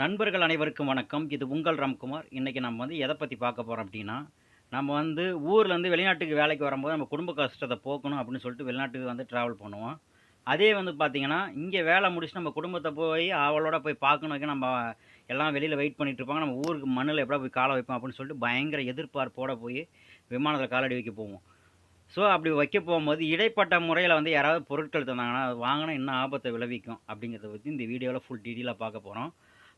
நண்பர்கள் அனைவருக்கும் வணக்கம். இது உங்கள் ராம்குமார். இன்றைக்கி நம்ம வந்து எதை பற்றி பார்க்க போகிறோம் அப்படின்னா நம்ம வந்து ஊர்லேருந்து வெளிநாட்டுக்கு வேலைக்கு வரும்போது நம்ம குடும்ப கஷ்டத்தை போக்கணும் அப்படின்னு சொல்லிட்டு வெளிநாட்டுக்கு வந்து ட்ராவல் பண்ணுவோம். அதே வந்து பார்த்திங்கன்னா இங்கே வேலை முடிச்சு நம்ம குடும்பத்தை போய் அவளோட போய் பார்க்கணும் நம்ம எல்லாம் வெளியில் வெயிட் பண்ணிகிட்டு இருப்பாங்க. நம்ம ஊருக்கு மண்ணில் எப்படா போய் காலை வைப்போம் அப்படின்னு சொல்லிட்டு பயங்கர எதிர்பார்ப்போட போய் விமானத்தில் காலடி வைக்க போவோம். ஸோ அப்படி வைக்க போகும்போது இடைப்பட்ட முறையில் வந்து யாராவது பொருட்கள் தந்தாங்கன்னா அது வாங்கினா இன்னும் ஆபத்தை விளைவிக்கும் அப்படிங்கிறத பற்றி இந்த வீடியோவில் ஃபுல் டீட்டெயிலாக பார்க்க போகிறோம்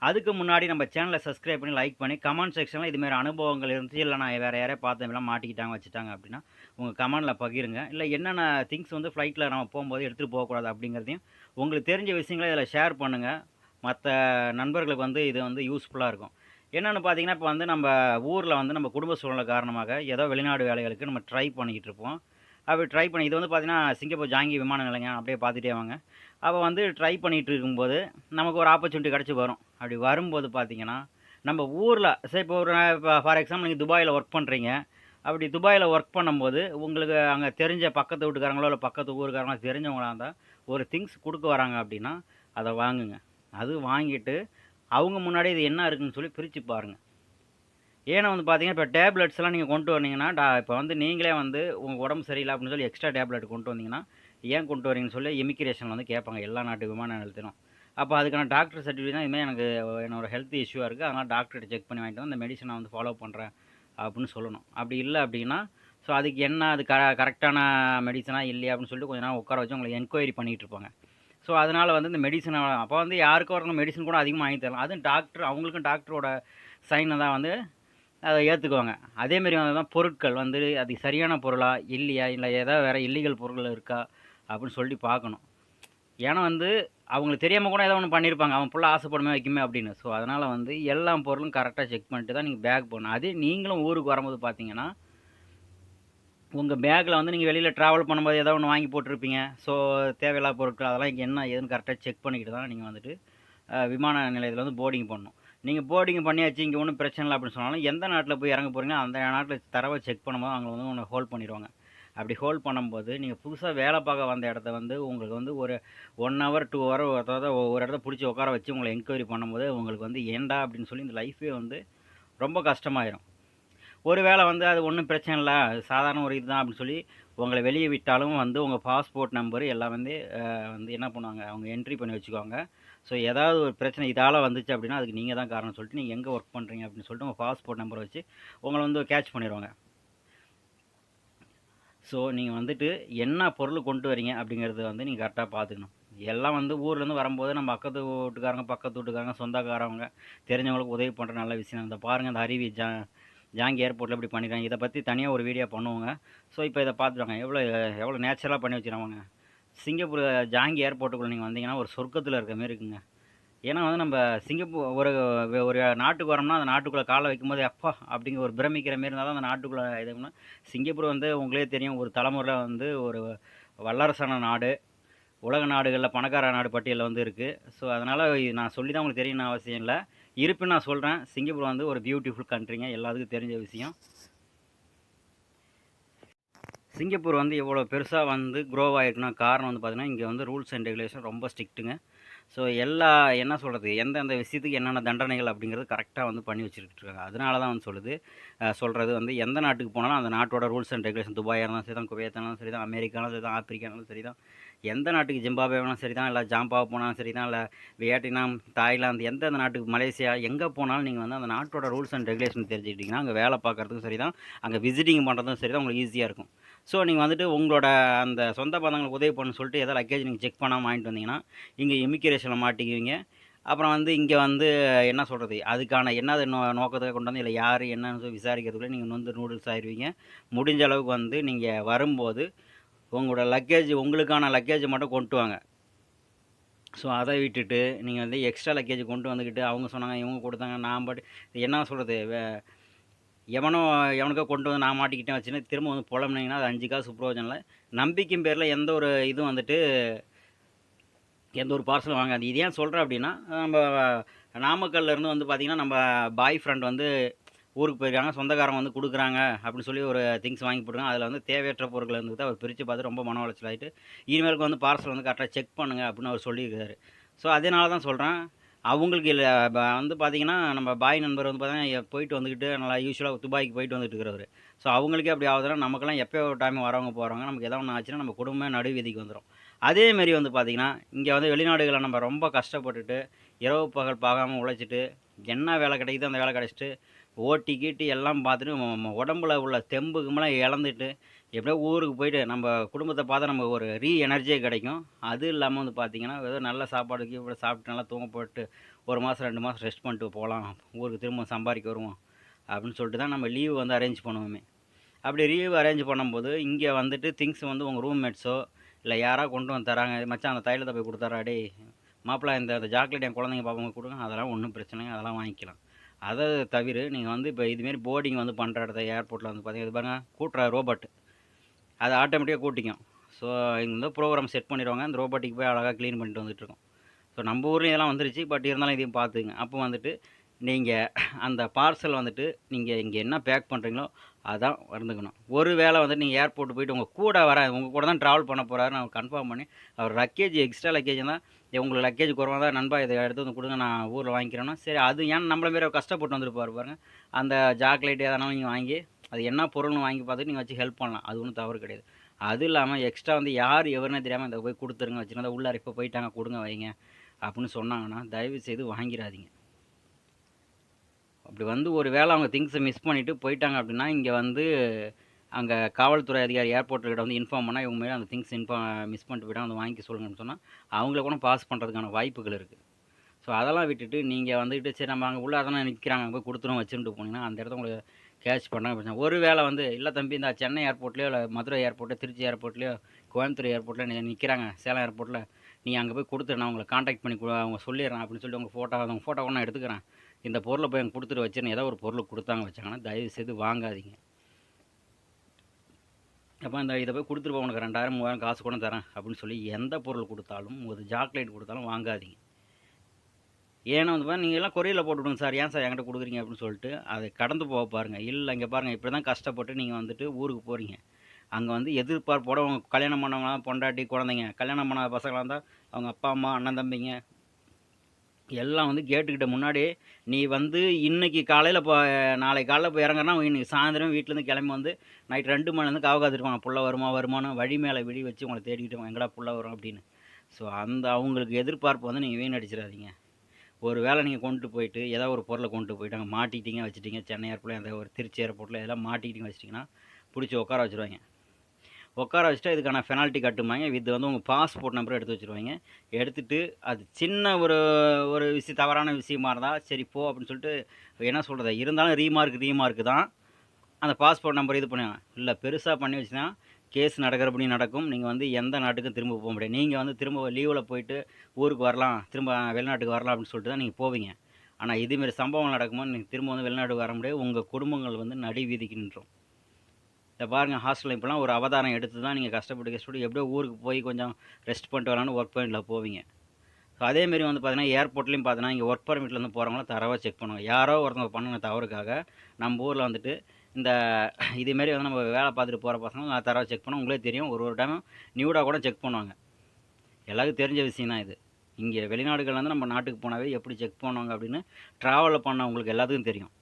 அதுக்கு முன்னாடி நம்ம சேனலை சப்ஸ்கிரைப் பண்ணி லைக் பண்ணி கமெண்ட் செக்ஷனில் இதுமாரி அனுபவங்கள் இருந்துச்சு. இல்லை நான் வேறு யாரையா பார்த்தேன் எல்லாம் மாட்டிக்கிட்டாங்க வச்சுட்டாங்க அப்படின்னா உங்கள் கமெண்டில் பகிருங்க. இல்லை என்னென்ன திங்ஸ் வந்து ஃப்ளைட்டில் நம்ம போகும்போது எடுத்துகிட்டு போகக்கூடாது அப்படிங்கிறதையும் உங்களுக்கு தெரிஞ்ச விஷயங்களை இதில் ஷேர் பண்ணுங்கள் மற்ற நண்பர்களுக்கு வந்து இது வந்து யூஸ்ஃபுல்லாக இருக்கும். என்னென்னு பார்த்தீங்கன்னா இப்போ வந்து நம்ம ஊரில் வந்து நம்ம குடும்ப சூழ்நிலை காரணமாக ஏதோ வெளிநாடு வேலைகளுக்கு நம்ம ட்ரை பண்ணிக்கிட்டு இருப்போம். அப்படி ட்ரை பண்ணி இது வந்து பார்த்தீங்கன்னா சிங்கப்பூர் ஜாங்கி விமான நிலையம் அப்படியே பார்த்துட்டே வாங்க. அப்போ வந்து ட்ரை பண்ணிகிட்டு இருக்கும்போது நமக்கு ஒரு ஆப்பர்ச்சுனிட்டி கிடச்சி வரும். அப்படி வரும்போது பார்த்தீங்கன்னா நம்ம ஊரில் சரி இப்போ ஒரு இப்போ ஃபார் எக்ஸாம்பிள் நீங்கள் துபாயில் ஒர்க் பண்ணுறீங்க அப்படி துபாயில் ஒர்க் பண்ணும்போது உங்களுக்கு அங்கே தெரிஞ்ச பக்கத்து வீட்டுக்காரங்களோ இல்லை பக்கத்து ஊருக்காரங்களோ தெரிஞ்சவங்களாக இருந்தால் ஒரு திங்ஸ் கொடுக்க வராங்க அப்படின்னா அதை வாங்குங்க. அது வாங்கிட்டு அவங்க முன்னாடி இது என்ன இருக்குதுன்னு சொல்லி பிரித்து பாருங்கள் ஏன்னா வந்து பார்த்தீங்கன்னா இப்போ டேப்லெட்ஸ்லாம் நீங்கள் கொண்டு வந்தீங்கன்னா டா இப்போ வந்து நீங்களே வந்து உங்கள் உடம்பு சரியில்லை அப்படின்னு சொல்லி எக்ஸ்ட்ரா டேப்லெட் கொண்டு வந்தீங்கன்னா ஏன் கொண்டு வரீங்கன்னு சொல்லி இமிக்ரேஷனில் வந்து கேட்பாங்க. எல்லா நாட்டு விமான நிலையத்திலும். அப்போ அதுக்கான டாக்டர் சர்டிஃபிகேட் தான் இதுமாதிரி எனக்கு என்னோட ஹெல்த் இஷ்யூவாக இருக்குது அதனால் டாக்டர்கிட்ட செக் பண்ணி வாங்கிட்டு வந்து மெடிசனை வந்து ஃபாலோ பண்ணுறேன் அப்படின்னு சொல்லணும். அப்படி இல்லை அப்படின்னா ஸோ அதுக்கு என்ன அது க கரெக்டான மெடிசனாக இல்லையா அப்படின்னு சொல்லிட்டு கொஞ்ச நேரம் உட்கார வச்சு உங்களை என்கொயரி பண்ணிகிட்டு இருப்பாங்க. ஸோ அதனால் வந்து இந்த மெடிசனை அப்போ வந்து யாருக்கும் வரணும்? மெடிசன் கூட அதிகமாக வாங்கி தரலாம். அதுவும் டாக்டர் அவங்களுக்கும் டாக்டரோட சைனை தான் வந்து அதை ஏற்றுக்குவாங்க அதேமாரி வந்து தான் பொருட்கள் வந்து அது சரியான பொருளா இல்லையா? இல்லை ஏதாவது வேறு இல்லீகல் பொருள் இருக்கா? அப்படின்னு சொல்லி பார்க்கணும். ஏன்னா வந்து அவங்களுக்கு தெரியாமல் கூட ஏதோ ஒன்று பண்ணியிருப்பாங்க அவன் ஃபுல்லாக ஆசைப்படுமே வைக்குமே அப்படின்னு. ஸோ அதனால் வந்து எல்லா பொருளும் கரெக்டாக செக் பண்ணிட்டு தான் நீங்கள் பேக் போடணும். அதே நீங்களும் ஊருக்கு வரும்போது பார்த்தீங்கன்னா உங்கள் பேக்கில் வந்து நீங்கள் வெளியில் ட்ராவல் பண்ணும்போது ஏதோ ஒன்று வாங்கி போட்டிருப்பீங்க. ஸோ தேவையில்லாத பொருட்கள் அதெல்லாம் இங்கே என்ன ஏதுன்னு கரெக்டாக செக் பண்ணிக்கிட்டு தான் நீங்கள் வந்துட்டு விமான நிலையத்தில் வந்து போர்டிங் பண்ணணும் நீங்கள் போர்டிங் பண்ணியாச்சு இங்கே ஒன்றும் பிரச்சனை இல்லை அப்படின்னு சொன்னாலும் எந்த நாட்டில் போய் இறங்க போகிறீங்க அந்த நாட்டில் தரவை செக் பண்ணும்போது அவங்க வந்து ஒன்று ஹோல்ட் பண்ணிடுவாங்க. அப்படி ஹோல்ட் பண்ணும்போது நீங்கள் புதுசாக வேலை பார்க்க வந்த இடத்த வந்து உங்களுக்கு வந்து ஒரு ஒன் ஹவர் டூ ஹவர் அதாவது ஒரு இடத்த பிடிச்சி உட்கார வச்சு உங்களை என்கொயரி பண்ணும்போது உங்களுக்கு வந்து ஏண்டா அப்படின்னு சொல்லி இந்த லைஃபே வந்து ரொம்ப கஷ்டமாயிடும் ஒரு வேளை வந்து அது ஒன்றும் பிரச்சனை இல்லை சாதாரண ஒரு இதுதான் அப்படின்னு சொல்லி உங்களை வெளியே விட்டாலும் வந்து உங்கள் பாஸ்போர்ட் நம்பர் எல்லாம் வந்து வந்து என்ன பண்ணுவாங்க அவங்க என்ட்ரி பண்ணி வச்சுக்குவாங்க. ஸோ ஏதாவது ஒரு பிரச்சனை இதால் வந்துச்சு அப்படின்னா அதுக்கு நீங்கள் தான் காரணம் சொல்லிட்டு நீங்கள் எங்கே ஒர்க் பண்ணுறீங்க அப்படின்னு சொல்லிட்டு உங்கள் பாஸ்போர்ட் நம்பர் வச்சு உங்களை வந்து கேட்ச் பண்ணிடுவாங்க. ஸோ நீங்கள் வந்துட்டு என்ன பொருள் கொண்டு வரீங்க அப்படிங்கிறது வந்து நீங்கள் கரெக்டாக பார்த்துக்கணும். எல்லாம் வந்து ஊர்லேருந்து வரும்போது நம்ம பக்கத்து வீட்டுக்காரங்க பக்கத்து வீட்டுக்காரங்க சொந்தக்காரவங்க தெரிஞ்சவங்களுக்கு உதவி பண்ணுற நல்ல விஷயம். இந்த பாருங்கள் அந்த அருவி ஜா ஜாங்கி ஏர்போர்ட்டில் இப்படி பண்ணிக்கிறாங்க இதை பற்றி தனியாக ஒரு வீடியோ பண்ணுவாங்க. ஸோ இப்போ இதை பார்த்துருவாங்க எவ்வளோ எவ்வளோ நேச்சுரலாக பண்ணி வச்சுருவாங்க சிங்கப்பூர் ஜாங்கி ஏர்போர்ட்டுக்குள்ளே நீங்கள் வந்தீங்கன்னா ஒரு சொர்க்கத்தில் இருக்க மாதிரி இருக்குங்க. ஏன்னா வந்து நம்ம சிங்கப்பூர் ஒரு ஒரு நாட்டுக்கு வரோம்னா அந்த நாட்டுக்குள்ளே காலை வைக்கும்போது அப்பா அப்படிங்கிற ஒரு பிரமிக்கிற மாரி இருந்தாலும் அந்த நாட்டுக்குள்ளே இதுனா சிங்கப்பூர் வந்து உங்களே தெரியும் ஒரு தலைமுறையில் வந்து ஒரு வல்லரசான நாடு. உலக நாடுகளில் பணக்கார நாடு பட்டியலில் வந்து இருக்குது ஸோ அதனால் நான் சொல்லி தான் உங்களுக்கு தெரியணும்னு அவசியம் இல்லை. இருப்பின்னு நான் சொல்கிறேன் சிங்கப்பூர் வந்து ஒரு பியூட்டிஃபுல் கண்ட்ரிங்க எல்லாத்துக்கும் தெரிஞ்ச விஷயம். சிங்கப்பூர் வந்து இவ்வளோ பெருசாக வந்து க்ரோ ஆகிருக்குன்னா காரணம் வந்து பார்த்திங்கன்னா இங்கே வந்து ரூல்ஸ் அண்ட் ரெகுலேஷன் ரொம்ப ஸ்ட்ரிக்ட்டுங்க ஸோ எல்லா என்ன சொல்கிறது எந்தெந்த விஷயத்துக்கு என்னென்ன தண்டனைகள் அப்படிங்கிறது கரெக்டாக வந்து பண்ணி வச்சுக்கிட்டு இருக்காங்க அதனால தான் வந்து சொல்லுது சொல்கிறது வந்து எந்த நாட்டுக்கு போனாலும் அந்த நாட்டோட ரூல்ஸ் அண்ட் ரெகுலேஷன் துபாயாக இருந்தாலும் சரி தான் குவைத் இருந்தாலும் சரி தான் அமெரிக்கானாலும் சரி தான் ஆப்பிரிக்கானாலும் சரி தான் எந்த நாட்டுக்கு ஜிம்பாபே வேணாலும் சரி தான் இல்லை ஜாம்பா போனாலும் சரி தான் இல்லை வியட்நாம் தாய்லாந்து எந்தெந்த நாட்டுக்கு மலேசியா எங்கே போனாலும் நீங்கள் வந்து அந்த நாட்டோட ரூல்ஸ் அண்ட் ரெகுலேஷன் தெரிஞ்சுக்கிட்டிங்கன்னா அங்கே வேலை பார்க்குறதுக்கும் சரி தான் அங்கே விசிட்டிங் பண்ணுறதும் சரி தான் உங்களுக்கு ஈஸியாக இருக்கும். ஸோ நீங்கள் வந்துட்டு உங்களோட அந்த சொந்த பந்தங்களுக்கு உதவி பண்ணு சொல்லிட்டு எதாவது லக்கேஜ் நீங்கள் செக் பண்ணாமல் வாங்கிட்டு வந்தீங்கன்னா இங்கே இமிக்ரேஷனில் மாட்டிக்குவீங்க. அப்புறம் வந்து இங்கே வந்து என்ன சொல்கிறது அதுக்கான என்னது நோ நோக்கத்துக்காக கொண்டு வந்து இல்லை யார் என்னன்னு சொல்லி விசாரிக்கிறதுக்குள்ளே நீங்கள் வந்து நூடுல்ஸ் ஆயிடுவீங்க முடிஞ்ச அளவுக்கு வந்து நீங்கள் வரும்போது உங்களோட லக்கேஜ் உங்களுக்கான லக்கேஜ் மட்டும் கொண்டு வாங்க. ஸோ அதை விட்டுட்டு நீங்கள் வந்து எக்ஸ்ட்ரா லக்கேஜ் கொண்டு வந்துக்கிட்டு அவங்க சொன்னாங்க இவங்க கொடுத்தாங்க நான் பட் என்ன சொல்கிறது எவனோ எவனுக்கோ கொண்டு வந்து நான் மாட்டிக்கிட்டேன் வச்சுன்னு திரும்ப வந்து புலம்புனீங்கன்னா அது அஞ்சு காசு பிரயோஜனம் இல்லை. நம்பிக்கையும் பேரில் எந்த ஒரு இதுவும் வந்துட்டு எந்த ஒரு பார்சலும் வாங்காது. இது ஏன் சொல்கிறேன் அப்படின்னா நம்ம நாமக்கல்லேருந்து வந்து பார்த்திங்கன்னா நம்ம பாய் ஃப்ரெண்ட் வந்து ஊருக்கு போயிருக்காங்க சொந்தக்காரங்க வந்து கொடுக்குறாங்க அப்படின்னு சொல்லி ஒரு திங்ஸ் வாங்கி போட்டுருக்காங்க. அதில் வந்து தேவையற்ற பொருட்கள் இருந்துக்கிட்டு அவர் பிரித்து பார்த்து ரொம்ப மன உளைச்சல் ஆகிட்டு இனிமேலுக்கு வந்து பார்சல் வந்து கரெக்டாக செக் பண்ணுங்கள் அப்படின்னு அவர் சொல்லியிருக்காரு. ஸோ அதனால தான் சொல்கிறேன் அவங்களுக்கு இல்லை வந்து பார்த்திங்கன்னா நம்ம பாய் நண்பர் வந்து பார்த்தீங்கன்னா, போயிட்டு வந்துக்கிட்டு நல்லா யூஸ்வலாக துபாய்க்கு போயிட்டு வந்துட்டு இருக்கிறவர். ஸோ அவங்களுக்கே அப்படி ஆகுதுன்னா, நமக்கெல்லாம் எப்போ ஒரு டைம் வரவங்க போகிறவங்க நமக்கு எதாவது ஒன்று ஆச்சுன்னா, நம்ம குடும்பமே நடு வீதிக்கு வந்துரும். அதேமாரி வந்து பார்த்திங்கன்னா இங்கே வந்து வெளிநாடுகளை நம்ம ரொம்ப கஷ்டப்பட்டுட்டு, இரவு பகல் பார்க்காம உழைச்சிட்டு, என்ன வேலை கிடைக்குதோ அந்த வேலை கிடச்சிட்டு ஓட்டி கீட்டி எல்லாம் பார்த்துட்டு, உடம்புல உள்ள தெம்பு இழந்துட்டு, எப்படியோ ஊருக்கு போயிட்டு நம்ம குடும்பத்தை பார்த்தா நமக்கு ஒரு ரீ எனர்ஜியே கிடைக்கும். அது இல்லாமல் வந்து பார்த்திங்கன்னா ஏதோ நல்ல சாப்பாடு கீப்பாடு சாப்பிட்டு நல்லா தூங்க போட்டு, ஒரு மாதம் ரெண்டு மாதம் ரெஸ்ட் பண்ணிட்டு போகலாம் ஊருக்கு திரும்ப சம்பாதிக்க வருவோம். அப்படின்னு சொல்லிட்டு தான் நம்ம லீவு வந்து அரேஞ்ச் பண்ணுவோமே. அப்படி லீவ் அரேஞ்ச் பண்ணும்போது, இங்கே வந்துட்டு திங்ஸ் வந்து உங்கள் ரூம்மேட்ஸோ, இல்லை யாராக கொண்டு வந்து தராங்க. "மச்சான் அந்த தைலத்தை போய் கொடுத்தாராடி டேய். மாப்பிள இந்த இந்த சாக்லேட் என் குழந்தைங்க பாப்பாங்க கொடுங்க அதெல்லாம் ஒன்றும் பிரச்சனை அதெல்லாம் வாங்கிக்கலாம். அதை தவிர நீங்கள் வந்து இப்போ இதுமாரி போர்டிங் வந்து பண்ணுற இடத்துல ஏர்போர்ட்டில் வந்து பார்த்தீங்கன்னா, இது பாருங்கள் கூட்டுற ரோபோட். அது ஆட்டோமேட்டிக்காக கூட்டிக்கும். ஸோ இந்த ப்ரோக்ராம் செட் பண்ணிடுவாங்க அந்த ரோபோட்டிக்கு போய் அழகாக கிளீன் பண்ணிட்டு வந்துட்டுருக்கோம் ஸோ நம்ம ஊர்லேயும் இதெல்லாம் வந்துருச்சு. பட் இருந்தாலும் இதையும் பார்த்துக்கங்க. அப்போ வந்துட்டு நீங்கள் அந்த பார்சல் வந்துட்டு நீங்கள் இங்கே என்ன பேக் பண்ணுறீங்களோ அதான் வந்துக்கணும். ஒரு வேளை வந்துட்டு நீங்கள் ஏர்போர்ட் போயிட்டு உங்கள் கூட வர உங்கள் கூட தான் ட்ராவல் பண்ண போகிறாரு நான் கன்ஃபார்ம் பண்ணி, அவர் லக்கேஜ் எக்ஸ்ட்ரா லக்கேஜ் தான் உங்களுக்கு லக்கேஜ் குறவாக தான் "நண்பா இதை எடுத்து வந்து கொடுங்க நான் ஊரில் வாங்கிக்கிறேன்னா" சரி அது ஏன் நம்மள மாரி கஷ்டப்பட்டு வந்துருப்பார் பாருங்க. அந்த சாக்லேட் எதனாலும் நீங்கள் வாங்கி, அது என்ன பொருள்னு வாங்கி பார்த்துட்டு நீங்கள் வச்சு ஹெல்ப் பண்ணலாம். அது ஒன்றும் தவறு கிடையாது. அது இல்லாமல் எக்ஸ்ட்ரா வந்து யார் எவருன்னே தெரியாமல் இந்த போய் கொடுத்துருங்க வச்சுருந்தா உள்ளார இப்போ போயிட்டாங்க கொடுங்க வைங்க." அப்படின்னு சொன்னாங்கன்னா, தயவு செய்து வாங்கிடாதீங்க அப்படி வந்து ஒரு வேளை அவங்க திங்ஸை மிஸ் பண்ணிவிட்டு போயிட்டாங்க அப்படின்னா, இங்கே வந்து அங்கே காவல்துறை அதிகாரி ஏர்போர்ட்கிட்ட வந்து இன்ஃபார்ம் பண்ணால் இவங்க மேலே அந்த திங்ஸ் இன்ஃபார்ம் மிஸ் பண்ணிட்டு போய்ட்டா வந்து வாங்கி சொல்லுங்கன்னு சொன்னால் அவங்கள கூட பாஸ் பண்ணுறதுக்கான வாய்ப்புகள் இருக்குது ஸோ அதெல்லாம் விட்டுட்டு நீங்கள் வந்துட்டு சரி நம்ம அங்கே உள்ளே அதெல்லாம் நிற்கிறாங்க போய் கொடுத்துரும் வச்சுட்டு போனீங்கன்னா, அந்த இடத்துல உங்களுக்கு கேஷ் பண்ணாங்க பிரச்சனை. ஒரு வேளை வந்து, இல்லை தம்பி இந்த சென்னை ஏர்போர்ட்லேயோ இல்லை மதுரை ஏர்போர்ட்லேயோ திருச்சி ஏர்போர்ட்லேயோ கோயம்புத்தூர் ஏர்போர்ட்டில் நிற்கிறாங்க சேலம் ஏர்போர்ட்டில் நீ அங்கே போய் குடுத்துரு. நான் காண்டாக்ட் பண்ணி அவங்க சொல்லிடுறேன் அப்படின்னு சொல்லி உங்கள் ஃபோட்டோ அவங்க ஃபோட்டோ கூட நான் எடுத்துக்கிறேன். இந்த பொருளை போய் அங்கே கொடுத்துட்டு வச்சுருந்தேன் ஏதோ ஒரு பொருள் கொடுத்தாங்க வச்சாங்கன்னா, தயவு செய்து வாங்காதீங்க. அப்போ அந்த இதை போய் கொடுத்துருப்போம் உனக்கு 2000, 3000 காசு கூட தரேன்." அப்படின்னு சொல்லி எந்த பொருள் கொடுத்தாலும் ஒரு சாக்லேட் கொடுத்தாலும் வாங்காதீங்க. ஏன்னா வந்து பாருங்கள் "நீங்க எல்லாம் கொரியர்ல போட்டு விடுங்க சார். ஏன் சார் என்கிட்ட கொடுக்குறீங்க அப்படின்னு சொல்லிட்டு அதை கடந்து போக பாருங்கள் இல்லை இங்கே பாருங்க இப்படி தான் கஷ்டப்பட்டு நீங்கள் வந்துட்டு ஊருக்கு போகிறீங்க அங்கே வந்து எதிர்பார்ப்போட அவங்க கல்யாணம் பண்ணவங்கலாம் பொண்டாட்டி, குழந்தைங்க, கல்யாணம் பண்ணாத பசங்களாக இருந்தால் அவங்க அப்பா, அம்மா, அண்ணன், தம்பிங்க எல்லாம் வந்து கேட்டுக்கிட்ட முன்னாடி "நீ வந்து இன்றைக்கி காலையில் இப்போ நாளைக்கு காலையில் இப்போ இறங்குறனா இன்னைக்கு சாயந்தரம் வீட்டிலேருந்து கிளம்பி வந்து நைட் ரெண்டு மணிலேருந்து காவு காத்துருப்பாங்க. புள்ள வருமா வருமானம் வழி மேலே விழி வச்சு உங்களை தேடிக்கிட்டு "எங்கடா புள்ள வரும்?" அப்படின்னு. ஸோ அந்த அவங்களுக்கு எதிர்பார்ப்பு வந்து நீங்கள் வீணடிச்சிடாதீங்க ஒரு வேளை நீங்கள் கொண்டுட்டு போயிட்டு, ஏதோ ஒரு பொருளை கொண்டு போயிட்டு அங்க மாட்டிக்கிட்டீங்க வச்சுட்டீங்க. சென்னை ஏர்போர்ட்டில் எந்த ஒரு திருச்சி ஏர்போர்ட்டில் எல்லாம் மாட்டிக்கிட்டீங்க வச்சுட்டீங்கன்னா, பிடிச்சி உட்கார வச்சுருவாங்க உட்கார வச்சுட்டு இதுக்கான பெனால்ட்டி கட்டுமாங்க இது வந்து உங்கள் பாஸ்போர்ட் நம்பரை எடுத்து வச்சுருவாங்க எடுத்துகிட்டு அது சின்ன ஒரு ஒரு விஷயம் தவறான விஷயமா இருந்தால் "சரி போ." அப்படின்னு சொல்லிட்டு என்ன சொல்கிறது இருந்தாலும் ரீமார்க் ரீமார்க் தான். அந்த பாஸ்போர்ட் நம்பர் இது பண்ணுவாங்க. இல்லை பெருசாக பண்ணி வச்சுன்னா கேஸ் நடக்கிறபடி நடக்கும். நீங்கள் வந்து எந்த நாட்டுக்கும் திரும்ப போக முடியாது. நீங்கள் வந்து திரும்ப லீவில் போயிட்டு ஊருக்கு வரலாம். திரும்ப வெளிநாட்டுக்கு வரலாம் அப்படின்னு சொல்லிட்டு தான் நீங்கள் போவீங்க. ஆனால் இதுமாரி சம்பவம் நடக்கும்போது நீங்கள் திரும்ப வந்து வெளிநாட்டுக்கு வர முடியாது. உங்கள் குடும்பங்கள் வந்து நடி வீதிக்கு நின்றும். இதை பாருங்கள் ஹாஸ்டலில் இப்போலாம் ஒரு அவதாரம் எடுத்து தான் நீங்கள் கஷ்டப்பட்டு கஷ்டப்பட்டு எப்படியோ ஊருக்கு போய் கொஞ்சம் ரெஸ்ட் பண்ணிட்டு வரலான்னு ஒர்க் பெர்மிட்ல போவீங்க. ஸோ அதேமாரி வந்து பார்த்தீங்கன்னா, ஏர்போர்ட்லேயும் பார்த்தீங்கன்னா, இங்கே ஒர்க் பர்மிட்லேருந்து போறவங்கள தரவாக செக் பண்ணுவோம் யாரோ ஒருத்தவங்க பண்ணுங்க தவறுக்காக, நம்ம ஊரில் வந்துட்டு இந்த இதுமாரி வந்து நம்ம வேலை பார்த்துட்டு போகிற பசங்க நான் தரவாக செக் பண்ணுவேன். உங்களே தெரியும். ஒரு ஒரு டைம் நியூடாக கூட செக் பண்ணுவாங்க. எல்லாருக்கும் தெரிஞ்ச விஷயம் தான் இது. இங்கே வெளிநாடுகள்லேருந்து நம்ம நாட்டுக்கு போனாவே எப்படி செக் பண்ணுவாங்க அப்படின்னு, டிராவல் பண்ணவங்களுக்கு எல்லாத்துக்கும் தெரியும்.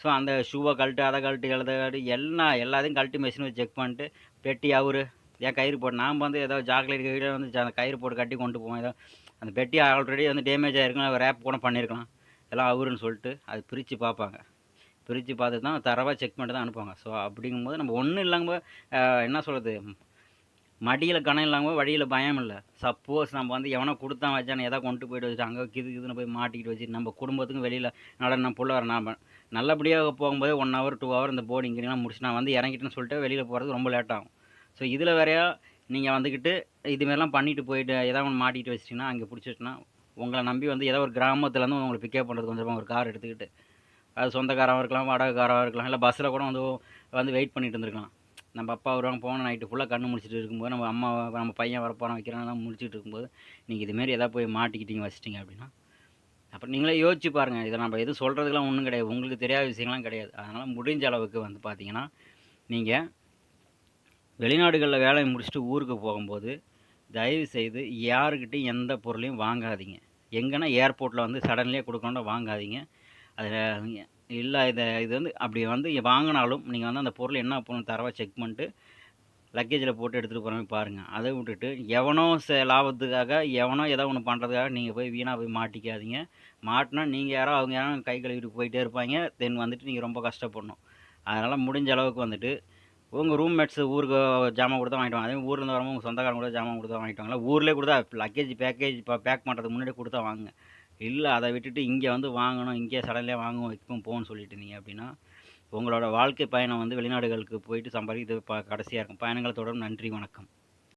ஸோ அந்த ஷூவை கழட்டு, அதை கழட்டு, எழுத கழட்டு எல்லாம் எல்லாத்தையும் கழட்டி மெஷின் வச்சு செக் பண்ணிட்டு, பெட்டி அவரு ஏன் கயிறு போட்டு நாம் வந்து ஏதோ ஜாக்லேட் கீழே வந்து அந்த கயிறு போட்டு கட்டி கொண்டு போவோம். ஏதோ அந்த பெட்டி ஆல்ரெடி வந்து டேமேஜ் ஆகிருக்கலாம் ரேப் கூட பண்ணியிருக்கலாம். எல்லாம் அவருன்னு சொல்லிட்டு, அது பிரித்து பார்ப்பாங்க. பிரித்து பார்த்து தான் தரவாக செக் பண்ணிட்டு தான் அனுப்புவாங்க. ஸோ அப்படிங்கும்போது நம்ம ஒன்றும் இல்லாமல் என்ன சொல்கிறது மடியில் கணம் இல்லாமல் வழியில் பயம் இல்லை சப்போஸ் நம்ம வந்து எவனோ கொடுத்தா வச்சானே ஏதோ கொண்டு போயிட்டு வச்சு அங்கே கிது கிதுன்னு போய் மாட்டிக்கிட்டு வச்சு நம்ம குடும்பத்துக்கும் வெளியில் நடனம் நம்ம புள்ள வர நாம நல்லபடியாக போகும்போது ஒன் ஹவர், டூ ஹவர் இந்த போர்டிங் கீடிங்லாம் முடிச்சு நான் வந்து இறங்கிட்டேன்னு சொல்லிட்டு வெளியில் போகிறது ரொம்ப லேட் ஆகும். ஸோ இதில் வேறையா நீங்கள் வந்துக்கிட்டு இதுமாரிலாம் பண்ணிட்டு போயிட்டு ஏதாவது ஒன்று மாட்டிக்கிட்டு வச்சிட்டிங்கன்னா அங்கே பிடிச்சிட்டுனா உங்களை நம்பி வந்து ஏதோ ஒரு கிராமத்துலேருந்து உங்களுக்கு பிக்கப் பண்ணுறது கொஞ்சம் ஒரு கார் எடுத்துக்கிட்டு. அது சொந்தக்காராக இருக்கலாம், வாடகைக்காரவா இருக்கலாம். இல்லை பஸ்ஸில் கூட வந்து வந்து வெயிட் பண்ணிட்டு இருந்திருக்கலாம். நம்ம அப்பா வருவாங்க, போன நைட்டு ஃபுல்லாக கண்ணு முடிச்சுட்டு இருக்கும்போது, நம்ம அம்மா நம்ம பையன் வரப்போறான் வைக்கிறான் முடிச்சுட்டு இருக்கும்போது, நீங்கள் இதுமாரி எதாவது போய் மாட்டிக்கிட்டீங்க வச்சிட்டிங்க அப்படின்னா, அப்புறம் நீங்களே யோசிச்சு பாருங்கள் இதை நம்ம எதுவும் சொல்கிறதுக்கெலாம் ஒன்றும் கிடையாது. உங்களுக்கு தெரியாத விஷயங்கள்லாம் கிடையாது. அதனால் முடிஞ்ச அளவுக்கு வந்து பார்த்தீங்கன்னா, நீங்கள் வெளிநாடுகளில் வேலையை முடிச்சுட்டு ஊருக்கு போகும்போது, தயவு செய்து யாருக்கிட்டையும் எந்த பொருளையும் வாங்காதீங்க. எங்கன்னா ஏர்போர்ட்டில் வந்து சடன்லேயே கொடுக்கணுன்னா வாங்காதீங்க. அதில் இல்லை இதை இது வந்து அப்படி வந்து வாங்கினாலும் நீங்கள் வந்து அந்த பொருள் என்ன பண்ணணும் தரவா செக் பண்ணிட்டு, லக்கேஜில் போட்டு எடுத்துகிட்டு போகிற பாருங்கள் அதை விட்டுட்டு எவனோ ச லாபத்துக்காக, எவனோ ஏதோ ஒன்று பண்ணுறதுக்காக நீங்கள் போய் வீணாக போய் மாட்டிக்காதீங்க. மாட்டினா நீங்கள் யாரோ, அவங்க யாரோ கை கழுவிட்டு போயிட்டே இருப்பாங்க தென் வந்துட்டு நீங்கள் ரொம்ப கஷ்டப்படணும். அதனால் முடிஞ்ச அளவுக்கு வந்துட்டு, உங்கள் ரூம்மேட்ஸு ஊருக்கு ஜாமான் கொடுத்தா வாங்கிட்டு வாங்க. அதே மாரி ஊர்லேருந்து வரவங்க உங்கள் சொந்தக்காரங்க கூட ஜாமான் கொடுத்தா வாங்கிட்டு வாங்கலாம் ஊர்லேயே கொடுத்தா லக்கேஜ் பேக்கேஜ் இப்போ பேக் பண்ணுறதுக்கு முன்னாடியே கொடுத்தா வாங்குங்க. இல்லை அதை விட்டுட்டு இங்கே வந்து வாங்கணும், இங்கேயே சடன்லியா வாங்குவோம், வைப்போம் போகணும்னு சொல்லிட்டு இருந்தீங்க அப்படின்னா, உங்களோட வாழ்க்கை பயணம் வந்து வெளிநாடுகளுக்கு போயிட்டு சம்பாதிக்கிறது ப கடைசியாக இருக்கும். பயணங்கள் தொடரும். நன்றி, வணக்கம்.